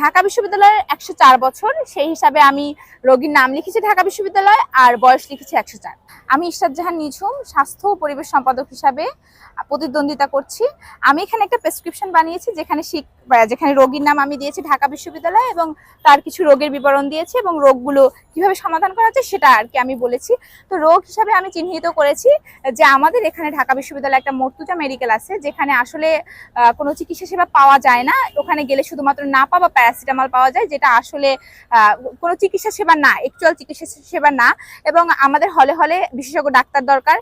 ঢাকা বিশ্ববিদ্যালয়ের একশো চার বছর, সেই হিসাবে আমি রোগীর নাম লিখেছি ঢাকা বিশ্ববিদ্যালয় আর বয়স লিখেছি একশো চার। আমি ইশরাত জাহান নিঝুম, স্বাস্থ্য ও পরিবেশ সম্পাদক হিসাবে প্রতিদ্বন্দ্বিতা করছি। আমি এখানে একটা প্রেসক্রিপশন বানিয়েছি যেখানে বা যেখানে রোগীর নাম আমি দিয়েছি ঢাকা বিশ্ববিদ্যালয় এবং তার কিছু রোগের বিবরণ দিয়েছি এবং রোগগুলো কীভাবে সমাধান করা যায় সেটা আর কি আমি বলেছি। তো রোগ হিসাবে আমি চিহ্নিত করেছি যে আমাদের এখানে ঢাকা বিশ্ববিদ্যালয়ে একটা মর্তুজা মেডিকেল আছে যেখানে আসলে কোনো চিকিৎসা সেবা পাওয়া যায় না। ওখানে গেলে শুধুমাত্র না পাওয়া প্যারাসিটামল পাওয়া যায়, যেটা আসলে কোনো চিকিৎসা সেবা না অ্যাকচুয়াল চিকিৎসা সেবা না। এবং আমাদের হলে হলে বিশেষজ্ঞ ডাক্তার দরকার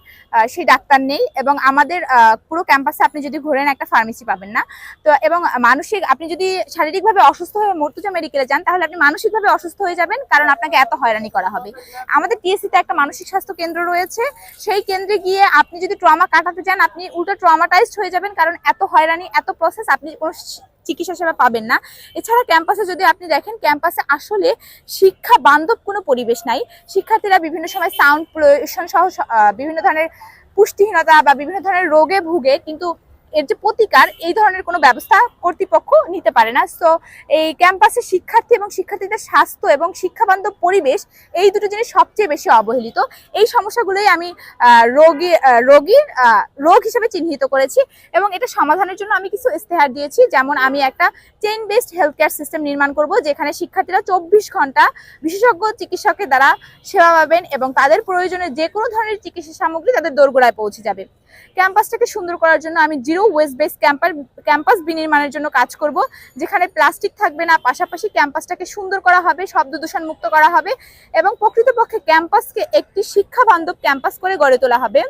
সেই ডাক্তার নেই। এবং আমাদের পুরো ক্যাম্পাসে আপনি যদি ঘোরেন, একটা ফার্মেসি পাবেন না। তো, এবং মানসিক, আপনি যদি শারীরিকভাবে অসুস্থ হয়ে মর্তুজা মেডিকেলে যান, তাহলে আপনি মানসিকভাবে অসুস্থ হয়ে যাবেন, কারণ আপনাকে এত হয়রানি করা হবে। আমাদের টিএসসিতে একটা মানসিক স্বাস্থ্য কেন্দ্র রয়েছে। সেই কেন্দ্রে গিয়ে আপনি যদি ট্রমা কাটাতে চান আপনি উল্টো ট্রমাটাইজড হয়ে যাবেন, কারণ এত হয়রানি, এত প্রসেস আপনি চিকিৎসা সেবা পাবেন না। এছাড়া ক্যাম্পাসে যদি আপনি দেখেন, ক্যাম্পাসে আসলে শিক্ষা বান্ধব কোনো পরিবেশ নাই। শিক্ষার্থীরা বিভিন্ন সময় সাউন্ড পলিউশন সহ বিভিন্ন ধরনের পুষ্টিহীনতা বা বিভিন্ন ধরনের রোগে ভুগে কিন্তু এর যে প্রতিকার, এই ধরনের কোনো ব্যবস্থা কর্তৃপক্ষ নিতে পারে না। সো এই ক্যাম্পাসে শিক্ষার্থী এবং শিক্ষার্থীদের স্বাস্থ্য এবং শিক্ষাবান্ধব পরিবেশ, এই দুটো জিনিস সবচেয়ে বেশি অবহেলিত। এই সমস্যাগুলোই আমি রোগী রোগীর রোগ হিসেবে চিহ্নিত করেছি এবং এটা সমাধানের জন্য আমি কিছু ইস্তেহার দিয়েছি। যেমন আমি একটা chain based health care system নির্মাণ করব, যেখানে শিক্ষার্থীরা চব্বিশ ঘণ্টা বিশেষজ্ঞ চিকিৎসকের দ্বারা সেবা পাবেন এবং তাদের প্রয়োজনে যে কোনো ধরনের চিকিৎসা সামগ্রী তাদের দোরগোড়ায় পৌঁছে যাবে। ক্যাম্পাসটাকে সুন্দর করার জন্য আমি zero waste base camper, campus বিনির্মাণের জন্য কাজ করব, যেখানে প্লাস্টিক থাকবে না, পাশাপাশি ক্যাম্পাসটাকে সুন্দর করা হবে, শব্দ দূষণ মুক্ত করা হবে এবং প্রকৃতপক্ষে ক্যাম্পাসকে একটি শিক্ষা বান্ধব ক্যাম্পাস করে গড়ে তোলা হবে।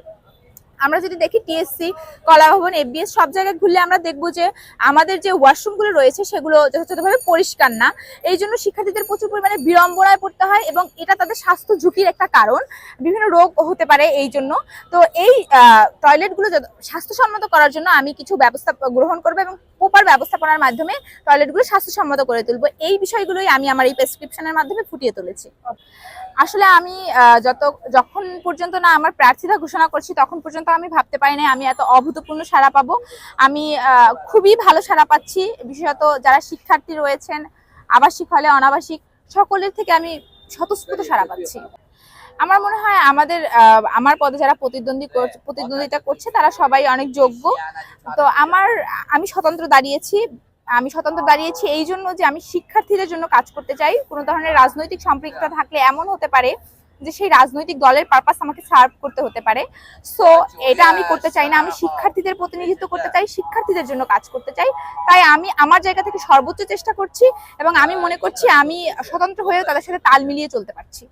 আমরা যদি দেখি টিএসসি কলাভবন এফবিএস সব জায়গায় ঘুরলে আমরা দেখব যে আমাদের যে ওয়াশরুমগুলো রয়েছে সেগুলো যথাযথভাবে পরিষ্কার না। এই জন্য শিক্ষার্থীদের প্রচুর পরিমাণে বিড়ম্বনায় পড়তে হয় এবং এটা তাদের স্বাস্থ্য ঝুঁকির একটা কারণ। বিভিন্ন রোগ হতে পারে এই জন্য। তো এই টয়লেটগুলো স্বাস্থ্যসম্মত করার জন্য আমি কিছু ব্যবস্থা গ্রহণ করব এবং প্রপার ব্যবস্থাপনার মাধ্যমে টয়লেটগুলো স্বাস্থ্যসম্মত করে তুলবো। এই বিষয়গুলোই আমি আমার এই প্রেসক্রিপশনের মাধ্যমে ফুটিয়ে তুলেছি। আসলে আমি যত, যখন পর্যন্ত না আমার প্রার্থিতা ঘোষণা করছি, তখন পর্যন্ত আমি ভাবতে পারি না আমি এত অভূতপূর্ণ সাড়া পাবো। আমি খুবই ভালো সাড়া পাচ্ছি। বিশেষত যারা শিক্ষার্থী রয়েছেন, আবাসিক হলে অনাবাসিক, সকলের থেকে আমি স্বতঃস্ফূর্ত সাড়া পাচ্ছি। আমার মনে হয় আমাদের আমার পদে যারা প্রতিদ্বন্দ্বী প্রতিদ্বন্দ্বিতা করছে, তারা সবাই অনেক যোগ্য। তো আমার, আমি স্বতন্ত্র দাঁড়িয়েছি, আমি স্বতন্ত্র দাঁড়িয়েছি এই জন্য যে আমি শিক্ষার্থীদের জন্য কাজ করতে চাই। কোনো ধরনের রাজনৈতিক সম্পৃক্ততা থাকলে এমন হতে পারে যে সেই রাজনৈতিক দলের পারপাস আমাকে সার্ভ করতে হতে পারে। সো এটা আমি করতে চাই না। আমি শিক্ষার্থীদের প্রতিনিধিত্ব করতে চাই, শিক্ষার্থীদের জন্য কাজ করতে চাই। তাই আমি আমার জায়গা থেকে সর্বোচ্চ চেষ্টা করছি এবং আমি মনে করছি আমি স্বতন্ত্র হয়েও তাদের সাথে তাল মিলিয়ে চলতে পারছি।